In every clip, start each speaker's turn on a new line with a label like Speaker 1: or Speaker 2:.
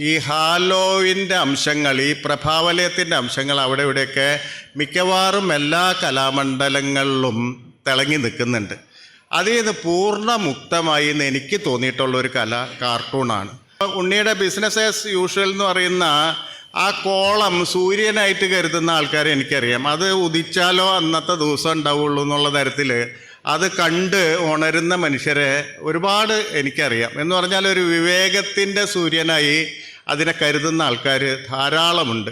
Speaker 1: ഈ ഹാലോവിന്റെ അംശങ്ങൾ ഈ പ്രഭാവലയത്തിന്റെ അംശങ്ങൾ അവിടെ ഇവിടെയൊക്കെ മിക്കവാറും എല്ലാ കലാമണ്ഡലങ്ങളിലും തിളങ്ങി നിൽക്കുന്നുണ്ട്. അതിൽ നിന്ന് പൂർണ മുക്തമായി എന്ന് എനിക്ക് തോന്നിയിട്ടുള്ള ഒരു കല കാർട്ടൂണാണ്. ഉണ്ണിയുടെ ബിസിനസ് ആസ് യൂഷ്വൽ എന്ന് പറയുന്ന ആ കോളം സൂര്യനായിട്ട് കരുതുന്ന ആൾക്കാരെ എനിക്കറിയാം. അത് ഉദിച്ചാലോ അന്നത്തെ ദിവസം ഉണ്ടാവുള്ളൂ എന്നുള്ള തരത്തിൽ അത് കണ്ട് ഉണരുന്ന മനുഷ്യരെ ഒരുപാട് എനിക്കറിയാം. എന്ന് പറഞ്ഞാൽ ഒരു വിവേകത്തിന്റെ സൂര്യനായി അതിനെ കരുതുന്ന ആൾക്കാർ ധാരാളമുണ്ട്.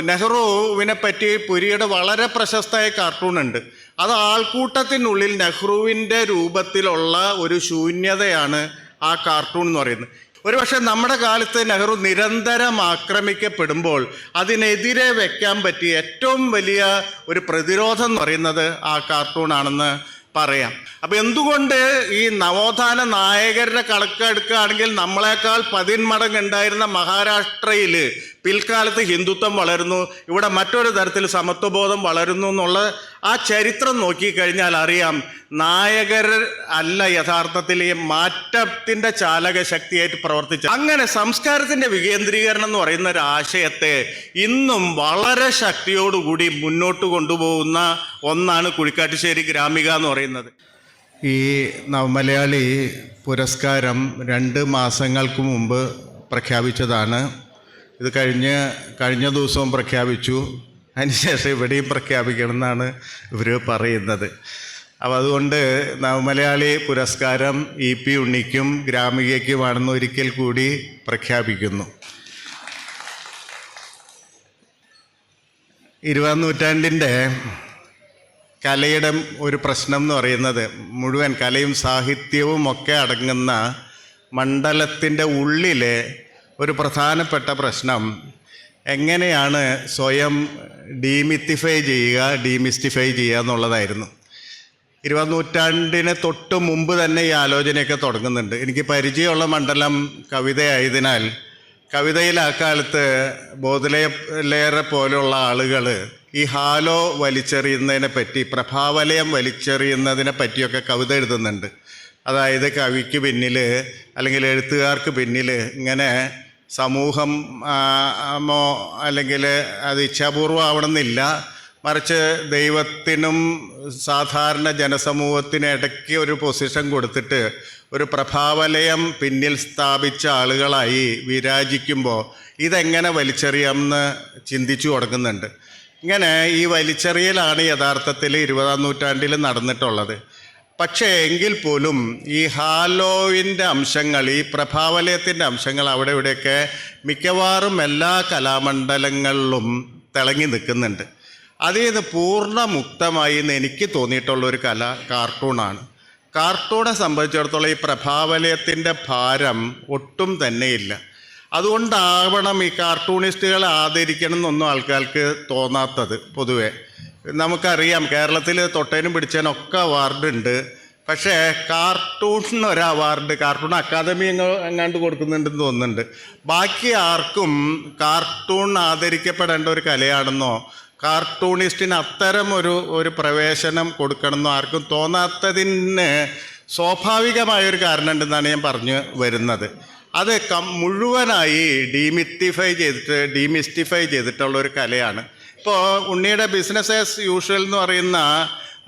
Speaker 1: നെഹ്റുവിനെ പറ്റി പുരിയുടെ വളരെ പ്രശസ്തമായ കാർട്ടൂൺ ഉണ്ട്. അത് ആൾക്കൂട്ടത്തിനുള്ളിൽ നെഹ്റുവിന്റെ രൂപത്തിലുള്ള ഒരു ശൂന്യതയാണ് ആ കാർട്ടൂൺ എന്ന് പറയുന്നത്. ഒരുപക്ഷെ നമ്മുടെ കാലത്ത് നെഹ്റു നിരന്തരം ആക്രമിക്കപ്പെടുമ്പോൾ അതിനെതിരെ വെക്കാൻ പറ്റിയ ഏറ്റവും വലിയ ഒരു പ്രതിരോധം എന്ന് പറയുന്നത് ആ കാർട്ടൂണാണെന്ന് പറയാം. അപ്പൊ എന്തുകൊണ്ട് ഈ നവോത്ഥാന നായകരുടെ കണക്കെടുക്കുകയാണെങ്കിൽ നമ്മളെക്കാൾ പതിന്മടങ്ങ് ഉണ്ടായിരുന്ന മഹാരാഷ്ട്രയിൽ പിൽക്കാലത്ത് ഹിന്ദുത്വം വളരുന്നു. ഇവിടെ മറ്റൊരു തരത്തിൽ സമത്വബോധം വളരുന്നു എന്നുള്ള ആ ചരിത്രം നോക്കിക്കഴിഞ്ഞാൽ അറിയാം നായകർ അല്ല യഥാർത്ഥത്തിൽ ഈ മാറ്റത്തിന്റെ ചാലക ശക്തിയായിട്ട് പ്രവർത്തിച്ച അങ്ങനെ സംസ്കാരത്തിന്റെ വികേന്ദ്രീകരണം എന്ന് പറയുന്ന ഒരു ആശയത്തെ ഇന്നും വളരെ ശക്തിയോടുകൂടി മുന്നോട്ട് കൊണ്ടുപോകുന്ന ഒന്നാണ് കുഴിക്കാട്ടുശ്ശേരി ഗ്രാമിക എന്ന് പറയുന്നത്. ഈ നവമലയാളി പുരസ്കാരം രണ്ട് മാസങ്ങൾക്ക് മുമ്പ് പ്രഖ്യാപിച്ചതാണ്. ഇത് കഴിഞ്ഞ് കഴിഞ്ഞ ദിവസവും പ്രഖ്യാപിച്ചു. അതിനുശേഷം ഇവിടെയും പ്രഖ്യാപിക്കണം എന്നാണ് ഇവർ പറയുന്നത്. അപ്പോൾ അതുകൊണ്ട് നവമലയാളി പുരസ്കാരം ഇ പി ഉണ്ണിക്കും ഗ്രാമികയ്ക്കുമാണെന്ന് ഒരിക്കൽ കൂടി പ്രഖ്യാപിക്കുന്നു. ഇരുപതാം നൂറ്റാണ്ടിന്റെ കലയുടെ ഒരു പ്രശ്നം എന്ന് പറയുന്നത് മുഴുവൻ കലയും സാഹിത്യവും ഒക്കെ അടങ്ങുന്ന മണ്ഡലത്തിന്റെ ഉള്ളിലെ ഒരു പ്രധാനപ്പെട്ട പ്രശ്നം എങ്ങനെയാണ് സ്വയം ഡീമിത്തിഫൈ ചെയ്യുക ഡീമിസ്റ്റിഫൈ ചെയ്യുക എന്നുള്ളതായിരുന്നു. ഇരുപത് നൂറ്റാണ്ടിന് തൊട്ട് മുമ്പ് തന്നെ ഈ ആലോചനയൊക്കെ തുടങ്ങുന്നുണ്ട്. എനിക്ക് പരിചയമുള്ള മണ്ഡലം കവിതയായതിനാൽ കവിതയിൽ ആ കാലത്ത് ലേറെ പോലുള്ള ആളുകൾ ഈ ഹാലോ വലിച്ചെറിയുന്നതിനെ പറ്റി പ്രഭാവലയം വലിച്ചെറിയുന്നതിനെ പറ്റിയൊക്കെ കവിത എഴുതുന്നുണ്ട്. അതായത് കവിക്ക് പിന്നിൽ അല്ലെങ്കിൽ എഴുത്തുകാർക്ക് പിന്നിൽ ഇങ്ങനെ സമൂഹം മോ അല്ലെങ്കിൽ അത് ഇച്ഛാപൂർവം ആവണമെന്നില്ല. മറിച്ച് ദൈവത്തിനും സാധാരണ ജനസമൂഹത്തിനും ഇടയ്ക്ക് ഒരു പൊസിഷൻ കൊടുത്തിട്ട് ഒരു പ്രഭാവലയം പിന്നിൽ സ്ഥാപിച്ച ആളുകളായി വിരാജിക്കുമ്പോൾ ഇതെങ്ങനെ വലിച്ചെറിയാമെന്ന് ചിന്തിച്ചു തുടങ്ങുന്നുണ്ട്. ഇങ്ങനെ ഈ വലിച്ചെറിയലാണ് യഥാർത്ഥത്തിൽ ഇരുപതാം നൂറ്റാണ്ടിൽ നടന്നിട്ടുള്ളത്. പക്ഷേ എങ്കിൽ പോലും ഈ ഹാലോവിന്റെ അംശങ്ങൾ ഈ പ്രഭാവലയത്തിന്റെ അംശങ്ങൾ അവിടെ ഇവിടെയൊക്കെ മിക്കവാറും എല്ലാ കലാമണ്ഡലങ്ങളിലും തിളങ്ങി നിൽക്കുന്നുണ്ട്. അതിൽ നിന്ന് പൂർണ മുക്തമായി എന്ന് എനിക്ക് തോന്നിയിട്ടുള്ള ഒരു കല കാർട്ടൂണാണ്. കാർട്ടൂണെ സംബന്ധിച്ചിടത്തോളം ഈ പ്രഭാവലയത്തിന്റെ ഭാരം ഒട്ടും തന്നെയില്ല. അതുകൊണ്ടാവണം ഈ കാർട്ടൂണിസ്റ്റുകളെ ആദരിക്കണം എന്നൊന്നും ആൾക്കാർക്ക് തോന്നാത്തത് പൊതുവെ. നമുക്കറിയാം കേരളത്തിൽ തൊട്ടേനും പിടിച്ചതിനും ഒക്കെ അവാർഡുണ്ട്. പക്ഷേ കാർട്ടൂണിന് ഒരു അവാർഡ് കാർട്ടൂൺ അക്കാദമി എങ്ങ- എങ്ങാണ്ട് കൊടുക്കുന്നുണ്ടെന്ന് തോന്നുന്നുണ്ട്. ബാക്കി ആർക്കും കാർട്ടൂൺ ആദരിക്കപ്പെടേണ്ട ഒരു കലയാണെന്നോ കാർട്ടൂണിസ്റ്റിന് അത്തരം ഒരു ഒരു പ്രവേശനം കൊടുക്കണമെന്നോ ആർക്കും തോന്നാത്തതിന് സ്വാഭാവികമായൊരു കാരണമുണ്ടെന്നാണ് ഞാൻ പറഞ്ഞു വരുന്നത്. അത് കം മുഴുവനായി ഡീമിത്തിഫൈ ചെയ്തിട്ട് ഡീമിസ്റ്റിഫൈ ചെയ്തിട്ടുള്ള ഒരു കലയാണ്. ഇപ്പോൾ ഉണ്ണിയുടെ ബിസിനസ് ആസ് യൂഷ്വൽ എന്ന് പറയുന്ന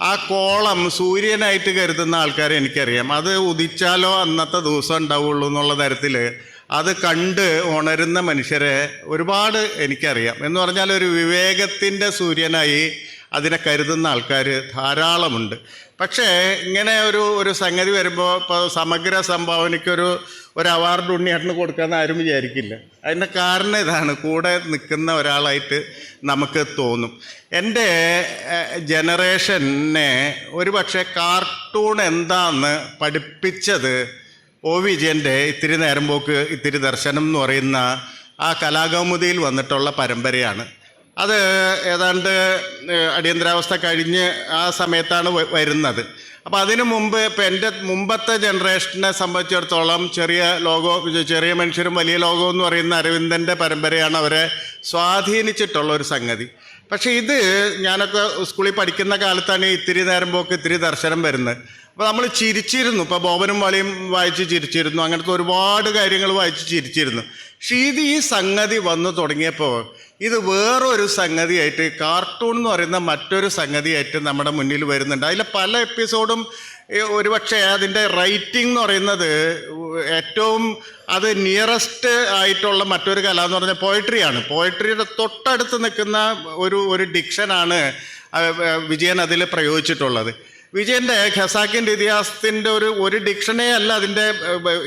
Speaker 1: ആ കോളം സൂര്യനായിട്ട് കരുതുന്ന ആൾക്കാരെ എനിക്കറിയാം. അത് ഉദിച്ചാലോ അന്നത്തെ ദിവസം ഉണ്ടാവുള്ളൂ എന്നുള്ള തരത്തിൽ അത് കണ്ട് ഉണരുന്ന മനുഷ്യരെ ഒരുപാട് എനിക്കറിയാം. എന്ന് പറഞ്ഞാൽ ഒരു വിവേകത്തിന്റെ സൂര്യനായി അതിനെ കരുതുന്ന ആൾക്കാർ ധാരാളമുണ്ട്. പക്ഷേ ഇങ്ങനെ ഒരു ഒരു സംഗതി വരുമ്പോൾ ഇപ്പോൾ സമഗ്ര സംഭാവനയ്ക്കൊരു ഒരു അവാർഡ് ഉണ്ണിയേട്ടന് കൊടുക്കാമെന്ന് ആരും വിചാരിക്കില്ല. അതിന്റെ കാരണം ഇതാണ്. കൂടെ നിൽക്കുന്ന ഒരാളായിട്ട് നമുക്ക് തോന്നും. എന്റെ ജനറേഷനെ ഒരു പക്ഷേ കാർട്ടൂൺ എന്താന്ന് പഠിപ്പിച്ചത് ഒ വിജയന്റെ ഇത്തിരി നേരം പോക്ക് ഇത്തിരി ദർശനം എന്ന് പറയുന്ന ആ കലാകൗമുദിയിൽ വന്നിട്ടുള്ള പരമ്പരയാണ്. അത് ഏതാണ്ട് അടിയന്തരാവസ്ഥ കഴിഞ്ഞ് ആ സമയത്താണ് വരുന്നത്. അപ്പോൾ അതിനു മുമ്പ് ഇപ്പം എന്റെ മുമ്പത്തെ ജനറേഷനെ സംബന്ധിച്ചിടത്തോളം ചെറിയ ലോകോ ചെറിയ മനുഷ്യരും വലിയ ലോകവും എന്ന് പറയുന്ന അരവിന്ദന്റെ പരമ്പരയാണ് അവരെ സ്വാധീനിച്ചിട്ടുള്ള ഒരു സംഗതി. പക്ഷേ ഇത് ഞാനൊക്കെ സ്കൂളിൽ പഠിക്കുന്ന കാലത്താണ് ഇത്തിരി നേരം പോക്ക് ഇത്തിരി ദർശനം വരുന്നത്. അപ്പോൾ നമ്മൾ ചിരിച്ചിരുന്നു. ഇപ്പോൾ ബോബനും വലയും വായിച്ച് ചിരിച്ചിരുന്നു. അങ്ങനത്തെ ഒരുപാട് കാര്യങ്ങൾ വായിച്ച് ചിരിച്ചിരുന്നു. പക്ഷേ ഇത് ഈ സംഗതി വന്നു തുടങ്ങിയപ്പോൾ ഇത് വേറൊരു സംഗതിയായിട്ട് കാർട്ടൂൺ എന്ന് പറയുന്ന മറ്റൊരു സംഗതിയായിട്ട് നമ്മുടെ മുന്നിൽ വരുന്നുണ്ട്. അതിലെ പല എപ്പിസോഡും ഒരുപക്ഷെ അതിന്റെ റൈറ്റിംഗ് എന്ന് പറയുന്നത് ഏറ്റവും അത് നിയറസ്റ്റ് ആയിട്ടുള്ള മറ്റൊരു കല എന്ന് പറഞ്ഞാൽ പോയട്രിയാണ്. പോയട്രിയുടെ തൊട്ടടുത്ത് നിൽക്കുന്ന ഒരു ഒരു ഡിക്ഷനാണ് വിജയൻ അതിൽ പ്രയോഗിച്ചിട്ടുള്ളത്. വിജയന്റെ ഖസാക്കിന്റെ ഇതിഹാസത്തിന്റെ ഒരു ഒരു ഡിക്ഷനേ അല്ല അതിന്റെ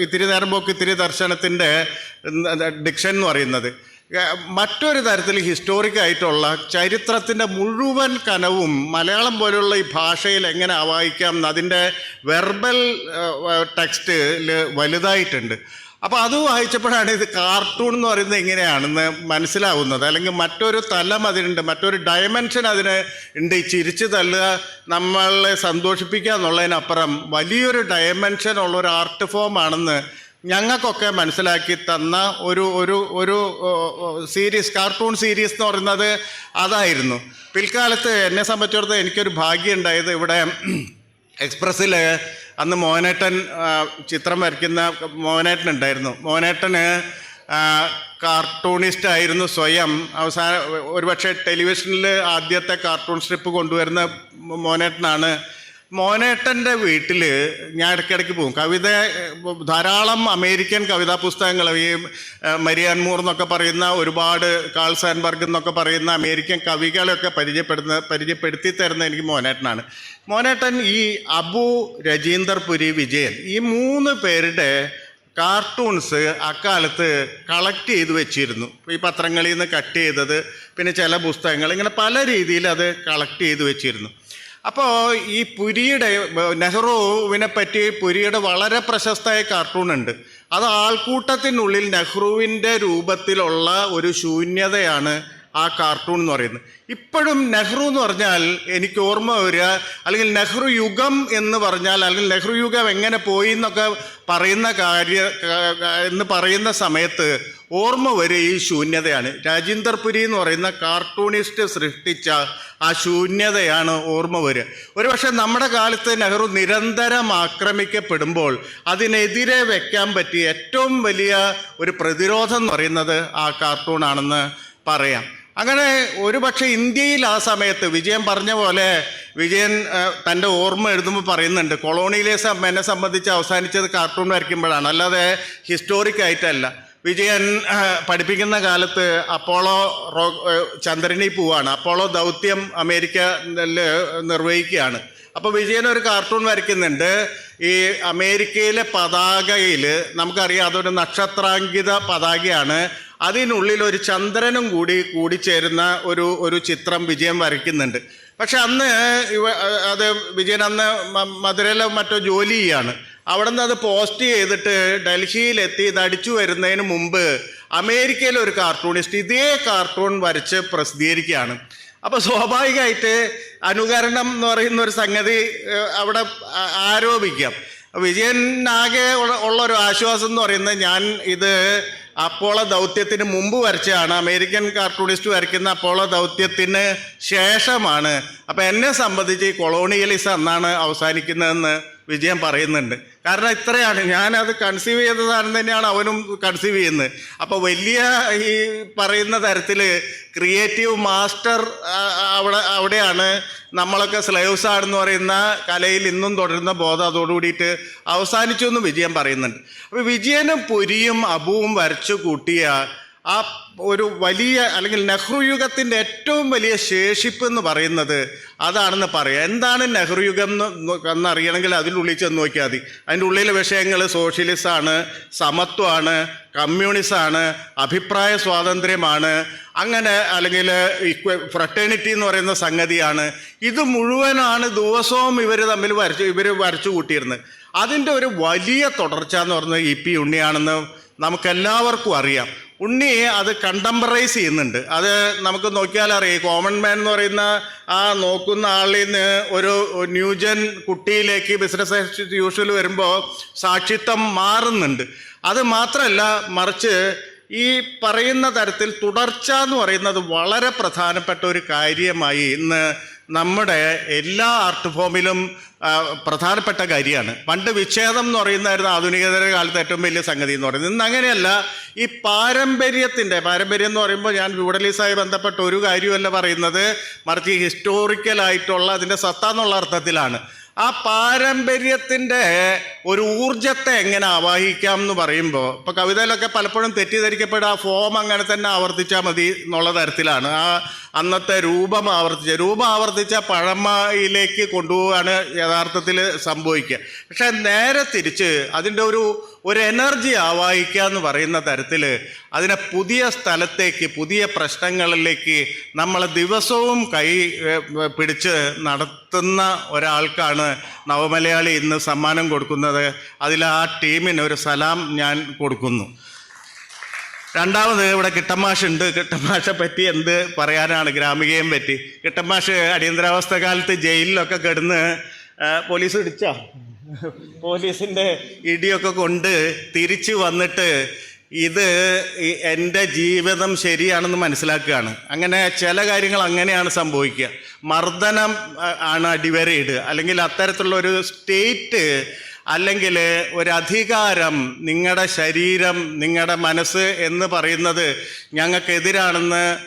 Speaker 1: ഇത്തിരി നേരം പോക്ക് ഇത്തിരി ദർശനത്തിന്റെ ഡിക്ഷൻ എന്ന് പറയുന്നത്. മറ്റൊരു തരത്തിൽ ഹിസ്റ്റോറിക് ആയിട്ടുള്ള ചരിത്രത്തിന്റെ മുഴുവൻ കനവും മലയാളം പോലുള്ള ഈ ഭാഷയിൽ എങ്ങനെ ആവാഹിക്കാം അതിന്റെ വെർബൽ ടെക്സ്റ്റിൽ വലുതായിട്ടുണ്ട്. അപ്പോൾ അത് വായിച്ചപ്പോഴാണ് ഇത് കാർട്ടൂൺ എന്ന് പറയുന്നത് എങ്ങനെയാണെന്ന് മനസ്സിലാവുന്നത്. അല്ലെങ്കിൽ മറ്റൊരു തലം അതിനുണ്ട് മറ്റൊരു ഡയമെൻഷൻ അതിന് ഉണ്ട്. ചിരിച്ചു തള്ളുക നമ്മളെ സന്തോഷിപ്പിക്കുക എന്നുള്ളതിനപ്പുറം വലിയൊരു ഡയമെൻഷൻ ഉള്ള ഒരു ആർട്ട് ഫോം ആണെന്ന് ഞങ്ങൾക്കൊക്കെ മനസ്സിലാക്കി തന്ന ഒരു ഒരു ഒരു സീരീസ് കാർട്ടൂൺ സീരീസ് എന്ന് പറയുന്നത് അതായിരുന്നു. പിൽക്കാലത്ത് എന്നെ സംബന്ധിച്ചിടത്തോളം എനിക്കൊരു ഭാഗ്യം ഉണ്ടായത് ഇവിടെ എക്സ്പ്രസ്സിൽ അന്ന് മോഹനേട്ടൻ ചിത്രം വരയ്ക്കുന്ന മോഹനേട്ടൻ ഉണ്ടായിരുന്നു. മോഹനേട്ടന് കാർട്ടൂണിസ്റ്റ് ആയിരുന്നു സ്വയം. അവസാന ഒരുപക്ഷെ ടെലിവിഷനിൽ ആദ്യത്തെ കാർട്ടൂൺ സ്ട്രിപ്പ് കൊണ്ടുവരുന്ന മോഹനേട്ടനാണ് മോനേട്ടന്റെ വീട്ടിൽ ഞാൻ ഇടയ്ക്കിടയ്ക്ക് പോകും. കവിത ധാരാളം അമേരിക്കൻ കവിതാ പുസ്തകങ്ങൾ ഈ മരിയാൻമൂർ മരിയാൻ മൂർ എന്നൊക്കെ പറയുന്ന ഒരുപാട് കാൾ സാൻബർഗ് എന്നൊക്കെ പറയുന്ന അമേരിക്കൻ കവികളെയൊക്കെ പരിചയപ്പെടുന്ന പരിചയപ്പെടുത്തി തരുന്ന എനിക്ക് മോനേട്ടനാണ്. മോനേട്ടൻ ഈ അബു രജീന്ദർ പുരി വിജയൻ ഈ മൂന്ന് പേരുടെ കാർട്ടൂൺസ് അക്കാലത്ത് കളക്ട് ചെയ്ത് വെച്ചിരുന്നു. ഈ പത്രങ്ങളിൽ നിന്ന് കട്ട് ചെയ്തത് പിന്നെ ചില പുസ്തകങ്ങൾ ഇങ്ങനെ പല രീതിയിൽ അത് കളക്ട് ചെയ്ത് വെച്ചിരുന്നു. അപ്പോൾ ഈ പുരിയുടെ നെഹ്റുവിനെ പറ്റി പുരിയുടെ വളരെ പ്രശസ്തമായ കാർട്ടൂൺ ഉണ്ട്. അത് ആൾക്കൂട്ടത്തിനുള്ളിൽ നെഹ്റുവിന്റെ രൂപത്തിലുള്ള ഒരു ശൂന്യതയാണ് ആ കാർട്ടൂൺ എന്ന് പറയുന്നത്. ഇപ്പോഴും നെഹ്റു എന്ന് പറഞ്ഞാൽ എനിക്ക് ഓർമ്മ വരിക അല്ലെങ്കിൽ നെഹ്റു യുഗം എന്ന് പറഞ്ഞാൽ അല്ലെങ്കിൽ നെഹ്റു യുഗം എങ്ങനെ പോയി എന്നൊക്കെ പറയുന്ന കാര്യ എന്ന് പറയുന്ന സമയത്ത് ഓർമ്മ വരെ ഈ ശൂന്യതയാണ്. രാജീന്ദർ പുരി എന്ന് പറയുന്ന കാർട്ടൂണിസ്റ്റ് സൃഷ്ടിച്ച ആ ശൂന്യതയാണ് ഓർമ്മ വരിക ഒരുപക്ഷെ നമ്മുടെ കാലത്ത് നെഹ്റു നിരന്തരം ആക്രമിക്കപ്പെടുമ്പോൾ അതിനെതിരെ വയ്ക്കാൻ പറ്റിയ ഏറ്റവും വലിയ ഒരു പ്രതിരോധം എന്ന് പറയുന്നത് ആ കാർട്ടൂണാണെന്ന് പറയാം. അങ്ങനെ ഒരുപക്ഷെ ഇന്ത്യയിൽ ആ സമയത്ത് വിജയൻ പറഞ്ഞ പോലെ വിജയൻ തന്റെ ഓർമ്മ എഴുതുമ്പോൾ പറയുന്നുണ്ട് കൊളോണിയലിസം എന്നെ സംബന്ധിച്ച് അവസാനിച്ചത് കാർട്ടൂൺ വരയ്ക്കുമ്പോഴാണ് അല്ലാതെ ഹിസ്റ്റോറിക് ആയിട്ടല്ല. വിജയൻ പഠിപ്പിക്കുന്ന കാലത്ത് അപ്പോളോ റോ ചന്ദ്രനിൽ പോവാണ്. അപ്പോളോ ദൗത്യം അമേരിക്ക നിർവഹിക്കുകയാണ്. അപ്പോൾ വിജയൻ ഒരു കാർട്ടൂൺ വരയ്ക്കുന്നുണ്ട്. ഈ അമേരിക്കയിലെ പതാകയിൽ നമുക്കറിയാം അതൊരു നക്ഷത്രാങ്കിത പതാകയാണ്. അതിനുള്ളിൽ ഒരു ചന്ദ്രനും കൂടി കൂടിച്ചേരുന്ന ഒരു ഒരു ചിത്രം വിജയൻ വരയ്ക്കുന്നുണ്ട്. പക്ഷെ അന്ന് അത് വിജയൻ അന്ന് മധുരയിലോ മറ്റോ ജോലി ചെയ്യാണ്. അവിടെ നിന്ന് അത് പോസ്റ്റ് ചെയ്തിട്ട് ഡൽഹിയിലെത്തി ഇത് അടിച്ചു വരുന്നതിന് മുമ്പ് അമേരിക്കയിലെ ഒരു കാർട്ടൂണിസ്റ്റ് ഇതേ കാർട്ടൂൺ വരച്ച് പ്രസിദ്ധീകരിക്കുകയാണ്. അപ്പോൾ സ്വാഭാവികമായിട്ട് അനുകരണം എന്ന് പറയുന്ന ഒരു സംഗതി അവിടെ ആരോപിക്കാം. വിജയനാകെ ഉള്ള ഒരു ആശ്വാസം എന്ന് പറയുന്നത് ഞാൻ ഇത് അപ്പോള ദൗത്യത്തിന് മുമ്പ് വരച്ചതാണ്. അമേരിക്കൻ കാർട്ടൂണിസ്റ്റ് വരയ്ക്കുന്ന അപ്പോള ദൗത്യത്തിന് ശേഷമാണ്. അപ്പം എന്നെ സംബന്ധിച്ച് ഈ കൊളോണിയലിസം എന്നാണ് അവസാനിക്കുന്നതെന്ന് വിജയൻ പറയുന്നുണ്ട്. കാരണം ഇത്രയാണ്. ഞാനത് കൺസീവ് ചെയ്ത സാധനം തന്നെയാണ് അവനും കൺസീവ് ചെയ്യുന്നത്. അപ്പോൾ വലിയ ഈ പറയുന്ന തരത്തിൽ ക്രിയേറ്റീവ് മാസ്റ്റർ അവിടെ അവിടെയാണ് നമ്മളൊക്കെ സ്ലേവ്സ് ആണെന്ന് പറയുന്ന കലയിൽ ഇന്നും തുടരുന്ന ബോധം അതോടുകൂടിയിട്ട് അവസാനിച്ചു എന്ന് വിജയൻ പറയുന്നുണ്ട്. അപ്പോൾ വിജയനും പുരിയും അബുവും വരച്ചു കൂട്ടിയ ആ ഒരു വലിയ അല്ലെങ്കിൽ നെഹ്റു യുഗത്തിന്റെ ഏറ്റവും വലിയ ശേഷിപ്പ് എന്ന് പറയുന്നത് അതാണെന്ന് പറയാം. എന്താണ് നെഹ്റു യുഗം എന്ന് എന്നറിയണമെങ്കിൽ അതിനുള്ളിൽ ചെന്ന് നോക്കിയാൽ മതി. അതിന്റെ ഉള്ളിലെ വിഷയങ്ങൾ സോഷ്യലിസമാണ് സമത്വമാണ് കമ്മ്യൂണിസമാണ് അഭിപ്രായ സ്വാതന്ത്ര്യമാണ് അങ്ങനെ അല്ലെങ്കിൽ ഇക്വ ഫ്രട്ടേണിറ്റി എന്ന് പറയുന്ന സംഗതിയാണ്. ഇത് മുഴുവനാണ് ദിവസവും ഇവർ തമ്മിൽ വരച്ച് ഇവർ വരച്ചു കൂട്ടിയിരുന്നത് അതിന്റെ ഒരു വലിയ തുടർച്ച എന്ന് പറയുന്നത് ഇ പി ഉണ്ണിയാണെന്ന് നമുക്കെല്ലാവർക്കും അറിയാം. ഉണ്ണി അത് കണ്ടംപറൈസ് ചെയ്യുന്നുണ്ട്. അത് നമുക്ക് നോക്കിയാൽ അറിയാം. കോമൺ മാൻ എന്ന് പറയുന്ന ആ നോക്കുന്ന ആളിൽ നിന്ന് ഒരു ന്യൂജൻ കുട്ടിയിലേക്ക് ബിസിനസ് യൂഷ്വൽ വരുമ്പോൾ സാക്ഷിത്വം മാറുന്നുണ്ട്. അത് മാത്രമല്ല മറിച്ച് ഈ പറയുന്ന തരത്തിൽ തുടർച്ച എന്ന് പറയുന്നത് വളരെ പ്രധാനപ്പെട്ട ഒരു കാര്യമായി ഇന്ന് നമ്മുടെ എല്ലാ ആർട്ട് ഫോമിലും പ്രധാനപ്പെട്ട കാര്യമാണ്. പണ്ട് വിച്ഛേദം എന്ന് പറയുന്നതായിരുന്നു ആധുനികതയുടെ കാലത്ത് ഏറ്റവും വലിയ സംഗതി എന്ന് പറയുന്നത്. ഇന്ന് അങ്ങനെയല്ല. ഈ പാരമ്പര്യത്തിന്റെ പാരമ്പര്യം എന്ന് പറയുമ്പോൾ ഞാൻ ബ്യൂഡലീസായി ബന്ധപ്പെട്ട ഒരു കാര്യമല്ല പറയുന്നത്. മറിച്ച് ഹിസ്റ്റോറിക്കലായിട്ടുള്ള അതിന്റെ സത്ത എന്നുള്ള അർത്ഥത്തിലാണ്. ആ പാരമ്പര്യത്തിന്റെ ഒരു ഊർജത്തെ എങ്ങനെ ആവാഹിക്കാം എന്ന് പറയുമ്പോൾ ഇപ്പോൾ കവിതയിലൊക്കെ പലപ്പോഴും തെറ്റിദ്ധരിക്കപ്പെടുക ആ ഫോം അങ്ങനെ തന്നെ ആവർത്തിച്ചാൽ മതി എന്നുള്ള തരത്തിലാണ്. ആ അന്നത്തെ രൂപം ആവർത്തിച്ച രൂപം ആവർത്തിച്ച പഴമയിലേക്ക് കൊണ്ടുപോവാണ് യഥാർത്ഥത്തിൽ സംഭവിക്കുക. പക്ഷെ നേരെ തിരിച്ച് അതിന്റെ ഒരു ഒരു എനർജി ആവാഹിക്കുക എന്ന് പറയുന്ന തരത്തിൽ അതിനെ പുതിയ സ്ഥലത്തേക്ക് പുതിയ പ്രശ്നങ്ങളിലേക്ക് നമ്മൾ ദിവസവും കൈ പിടിച്ച് പിടിച്ച് നടത്തുന്ന ഒരാൾക്കാണ് നവമലയാളി ഇന്ന് സമ്മാനം കൊടുക്കുന്നത്. അതിൽ ആ ടീമിന് ഒരു സലാം ഞാൻ കൊടുക്കുന്നു. രണ്ടാമത് ഇവിടെ കിട്ടമാഷുണ്ട് കിട്ടമാഷെ പറ്റി എന്ത് പറയാനാണ്? ഗ്രാമികയും പറ്റി. കിട്ടമാഷ് അടിയന്തരാവസ്ഥ കാലത്ത് ജയിലിലൊക്കെ കിടന്ന് പോലീസ് ഇടിച്ചോ പോലീസിന്റെ ഇടിയൊക്കെ കൊണ്ട് തിരിച്ചു വന്നിട്ട് ഇത് എന്റെ ജീവിതം ശരിയാണെന്ന് മനസ്സിലാക്കുകയാണ്. അങ്ങനെ ചില കാര്യങ്ങൾ അങ്ങനെയാണ് സംഭവിക്കുക. മർദ്ദനം ആണ് അടിവരയിടുക. അല്ലെങ്കിൽ അത്തരത്തിലുള്ള ഒരു സ്റ്റേറ്റ് അല്ലെങ്കിൽ ഒരു അധികാരം നിങ്ങളുടെ ശരീരം നിങ്ങളുടെ മനസ്സ് എന്ന് പറയുന്നത് ഞങ്ങൾക്കെതിരാണെന്ന്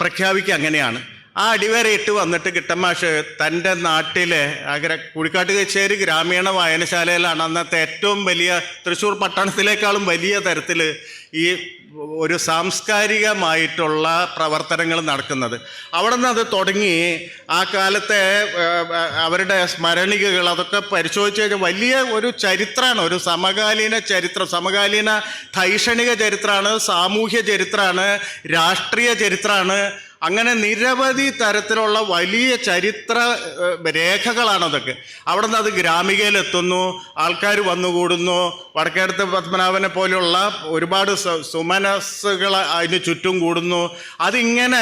Speaker 1: പ്രഖ്യാപിക്കുക അങ്ങനെയാണ്. ആ അടിവരയിട്ട് വന്നിട്ട് കിട്ടമാഷ് തന്റെ നാട്ടിലെ അഗ്ര കുഴിക്കാട്ട് കച്ചേരി ഗ്രാമീണ വായനശാലയിലാണ് അന്നത്തെ ഏറ്റവും വലിയ തൃശ്ശൂർ പട്ടണത്തിലേക്കാളും വലിയ തരത്തിൽ ഈ ഒരു സാംസ്കാരികമായിട്ടുള്ള പ്രവർത്തനങ്ങൾ നടക്കുന്നത്. അവിടെ നിന്ന് അത് തുടങ്ങി ആ കാലത്തെ അവരുടെ സ്മരണികകൾ അതൊക്കെ പരിശോധിച്ച് കഴിഞ്ഞാൽ വലിയ ഒരു ചരിത്രമാണ്. ഒരു സമകാലീന ചരിത്രം സമകാലീന ധൈഷണിക ചരിത്രമാണ് സാമൂഹ്യ ചരിത്രമാണ് രാഷ്ട്രീയ ചരിത്രമാണ് അങ്ങനെ നിരവധി തരത്തിലുള്ള വലിയ ചരിത്ര രേഖകളാണ് അതൊക്കെ. അവിടെ നിന്ന് അത് ഗ്രാമികയിലെത്തുന്നു ആൾക്കാർ വന്നുകൂടുന്നു. വടക്കേടത്ത് പത്മനാഭനെ പോലെയുള്ള ഒരുപാട് സുമനസ്സുകൾ അതിന് ചുറ്റും കൂടുന്നു. അതിങ്ങനെ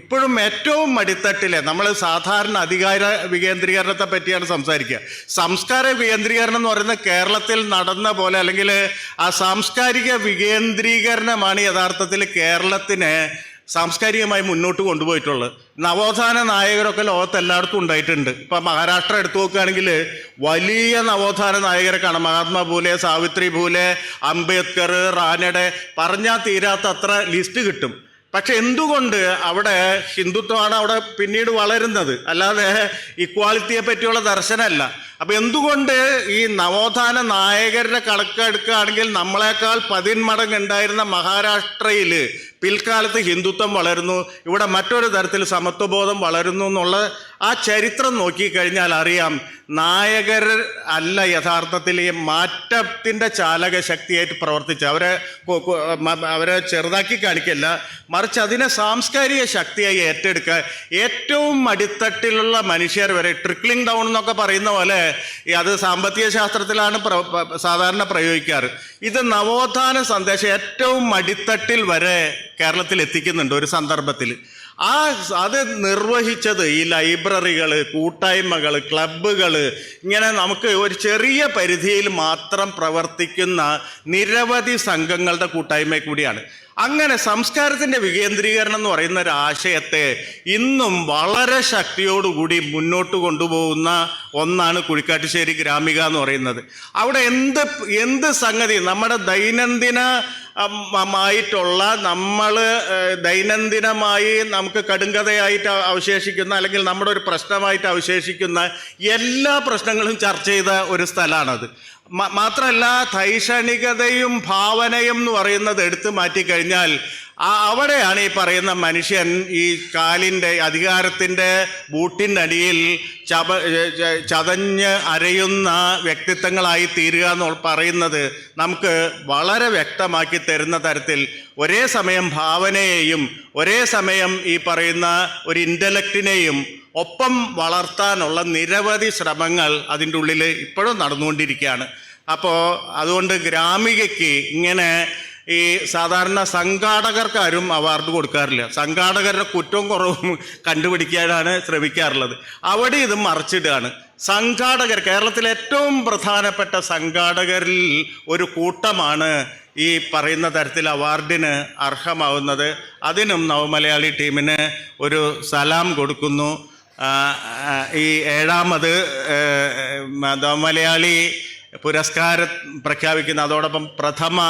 Speaker 1: ഇപ്പോഴും ഏറ്റവും മടിത്തട്ടിലെ നമ്മൾ സാധാരണ അധികാര വികേന്ദ്രീകരണത്തെ പറ്റിയാണ് സംസാരിക്കുക. സംസ്കാര വികേന്ദ്രീകരണം എന്ന് പറയുന്നത് കേരളത്തിൽ നടന്ന പോലെ അല്ലെങ്കിൽ ആ സാംസ്കാരിക വികേന്ദ്രീകരണമാണ് യഥാർത്ഥത്തിൽ കേരളത്തിനെ സാംസ്കാരികമായി മുന്നോട്ട് കൊണ്ടുപോയിട്ടുള്ളത്. നവോത്ഥാന നായകരൊക്കെ ലോകത്ത് എല്ലായിടത്തും ഉണ്ടായിട്ടുണ്ട്. ഇപ്പം മഹാരാഷ്ട്ര എടുത്തു നോക്കുകയാണെങ്കിൽ വലിയ നവോത്ഥാന നായകരെ കാണാം മഹാത്മാ പൂലെ സാവിത്രി പൂലെ അംബേദ്കർ റാനഡെ പറഞ്ഞാൽ തീരാത്ത അത്ര ലിസ്റ്റ് കിട്ടും. പക്ഷെ എന്തുകൊണ്ട് അവിടെ ഹിന്ദുത്വമാണ് അവിടെ പിന്നീട് വളരുന്നത്? അല്ലാതെ ഇക്വാളിറ്റിയെ പറ്റിയുള്ള ദർശനമല്ല. അപ്പൊ എന്തുകൊണ്ട് ഈ നവോത്ഥാന നായകരുടെ കണക്കെടുക്കുകയാണെങ്കിൽ നമ്മളെക്കാൾ പതിന്മടങ്ങ് ഉണ്ടായിരുന്ന മഹാരാഷ്ട്രയിൽ പിൽക്കാലത്ത് ഹിന്ദുത്വം വളരുന്നു ഇവിടെ മറ്റൊരു തരത്തിൽ സമത്വബോധം വളരുന്നു എന്നുള്ള ആ ചരിത്രം നോക്കിക്കഴിഞ്ഞാൽ അറിയാം നായകർ അല്ല യഥാർത്ഥത്തിൽ ഈ മാറ്റത്തിന്റെ ചാലക ശക്തിയായിട്ട് പ്രവർത്തിച്ച് അവരെ അവരെ ചെറുതാക്കി കാണിക്കല്ല മറിച്ച് അതിനെ സാംസ്കാരിക ശക്തിയായി ഏറ്റെടുക്കുക. ഏറ്റവും അടിത്തട്ടിലുള്ള മനുഷ്യർ വരെ ട്രിക്ലിംഗ് ഡൗൺ എന്നൊക്കെ പറയുന്ന പോലെ അത് സാമ്പത്തിക ശാസ്ത്രത്തിലാണ് സാധാരണ പ്രയോഗിക്കാറ്. ഇത് നവോത്ഥാന സന്ദേശം ഏറ്റവും അടിത്തട്ടിൽ വരെ കേരളത്തിൽ എത്തിക്കുന്നുണ്ട് ഒരു സന്ദർഭത്തിൽ. ആ അത് നിർവഹിച്ചത് ഈ ലൈബ്രറികൾ കൂട്ടായ്മകൾ ക്ലബ്ബുകൾ ഇങ്ങനെ നമുക്ക് ഒരു ചെറിയ പരിധിയിൽ മാത്രം പ്രവർത്തിക്കുന്ന നിരവധി സംഘങ്ങളുടെ കൂട്ടായ്മ കൂടിയാണ്. അങ്ങനെ സംസ്കാരത്തിന്റെ വികേന്ദ്രീകരണം എന്ന് പറയുന്ന ഒരു ആശയത്തെ ഇന്നും വളരെ ശക്തിയോടുകൂടി മുന്നോട്ട് കൊണ്ടുപോകുന്ന ഒന്നാണ് കുഴിക്കാട്ടുശ്ശേരി ഗ്രാമിക എന്ന് പറയുന്നത്. അവിടെ എന്ത് എന്ത് സംഗതി? നമ്മുടെ ദൈനംദിന മായിട്ടുള്ള നമ്മൾ ദൈനംദിനമായി നമുക്ക് കടുങ്കഥയായിട്ട് അവശേഷിക്കുന്ന അല്ലെങ്കിൽ നമ്മുടെ ഒരു പ്രശ്നമായിട്ട് അവശേഷിക്കുന്ന എല്ലാ പ്രശ്നങ്ങളും ചർച്ച ചെയ്ത ഒരു സ്ഥലമാണത്. മാത്രമല്ല ധൈഷണികതയും ഭാവനയും എന്ന് പറയുന്നത് എടുത്തു മാറ്റിക്കഴിഞ്ഞാൽ അവിടെയാണ് ഈ പറയുന്ന മനുഷ്യൻ ഈ കാലിന്റെ അധികാരത്തിന്റെ ബൂട്ടിനടിയിൽ ചപ ചതഞ്ഞ് അരയുന്ന വ്യക്തിത്വങ്ങളായി തീരുക എന്ന് പറയുന്നത് നമുക്ക് വളരെ വ്യക്തമാക്കി തരുന്ന തരത്തിൽ ഒരേ സമയം ഭാവനയെയും ഒരേ സമയം ഈ പറയുന്ന ഒരു ഇന്റലക്റ്റിനെയും ഒപ്പം വളർത്താനുള്ള നിരവധി ശ്രമങ്ങൾ അതിന്റെ ഉള്ളിൽ ഇപ്പോഴും നടന്നുകൊണ്ടിരിക്കുകയാണ്. അപ്പോൾ അതുകൊണ്ട് ഗ്രാമികയ്ക്ക് ഇങ്ങനെ ഈ സാധാരണ സംഘാടകർക്കാരും അവാർഡ് കൊടുക്കാറില്ല. സംഘാടകരുടെ കുറ്റവും കുറവും കണ്ടുപിടിക്കാനാണ് ശ്രമിക്കാറുള്ളത്. അവിടെ ഇത് മറിച്ചിടുകയാണ്. സംഘാടകർ കേരളത്തിലെ ഏറ്റവും പ്രധാനപ്പെട്ട സംഘാടകരിൽ ഒരു കൂട്ടമാണ് ഈ പറയുന്ന തരത്തിൽ അവാർഡിന് അർഹമാവുന്നത്. അതിനും നവമലയാളി ടീമിന് ഒരു സലാം കൊടുക്കുന്നു. ഈ ഏഴാമത് മലയാളി പുരസ്കാരം പ്രഖ്യാപിക്കുന്നു അതോടൊപ്പം പ്രഥമ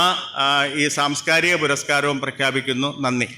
Speaker 1: ഈ സാംസ്കാരിക പുരസ്കാരവും പ്രഖ്യാപിക്കുന്നു. നന്ദി.